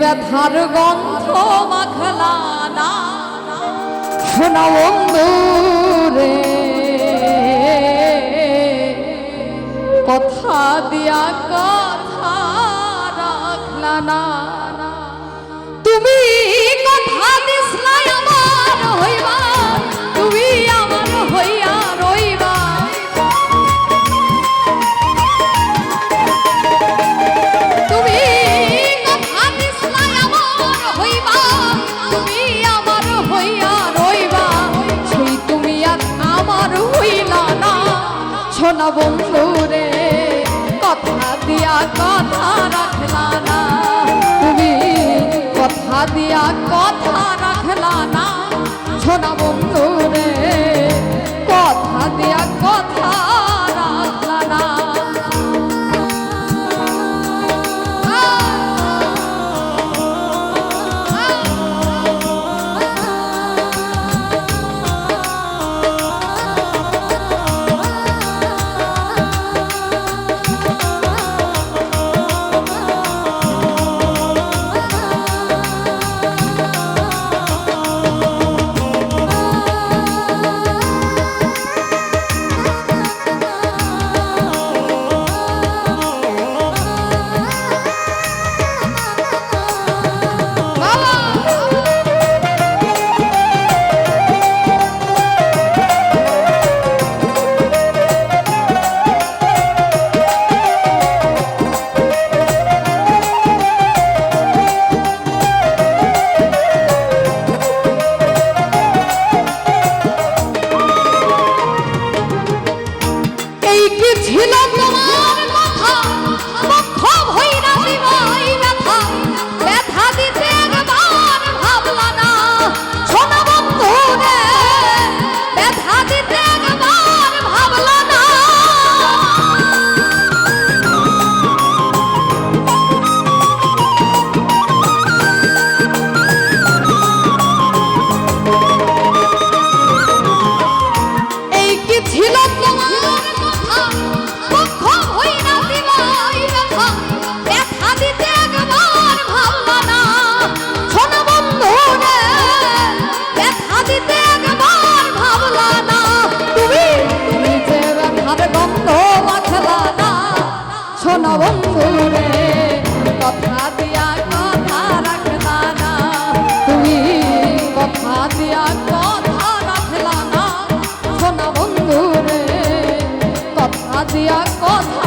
ব্যথার গন্ধ মাখলা, না শোনা বন্ধু রে, কথা দিয়া কথা রাখলা, না তুমি কথা দিস আমার হইবা দিয়া কথা রাখলা না। শোনা বন্ধু se acordar.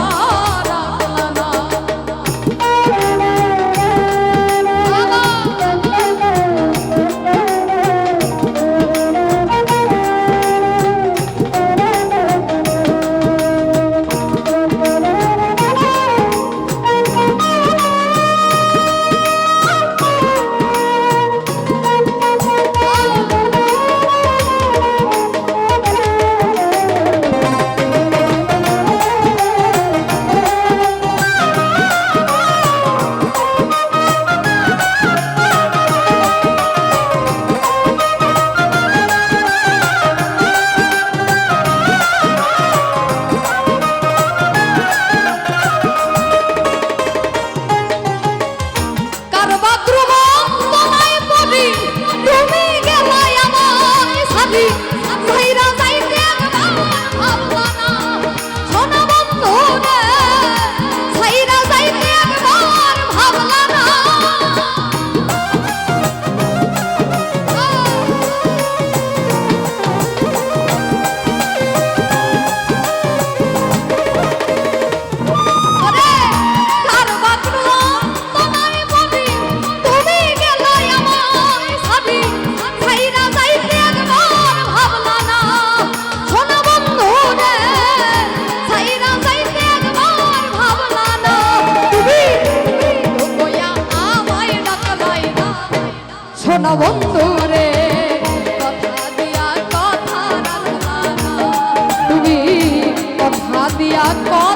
The our.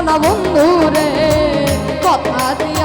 সোনা বন্ধু রে কথা দিয়া